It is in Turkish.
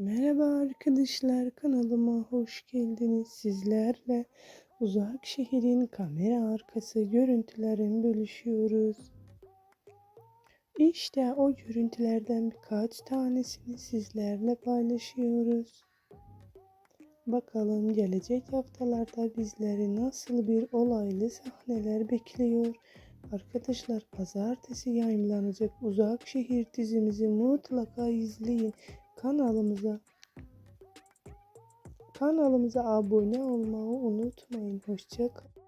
Merhaba arkadaşlar kanalıma hoş geldiniz. Sizlerle uzak şehrin kamera arkası görüntülerini bölüşüyoruz. İşte o görüntülerden birkaç tanesini sizlerle paylaşıyoruz. Bakalım gelecek haftalarda bizleri nasıl bir olaylı sahneler bekliyor. Arkadaşlar pazartesi yayınlanacak Uzak Şehir dizimizi mutlaka izleyin. Kanalımıza kanalımıza abone olmayı unutmayın. Hoşça kalın.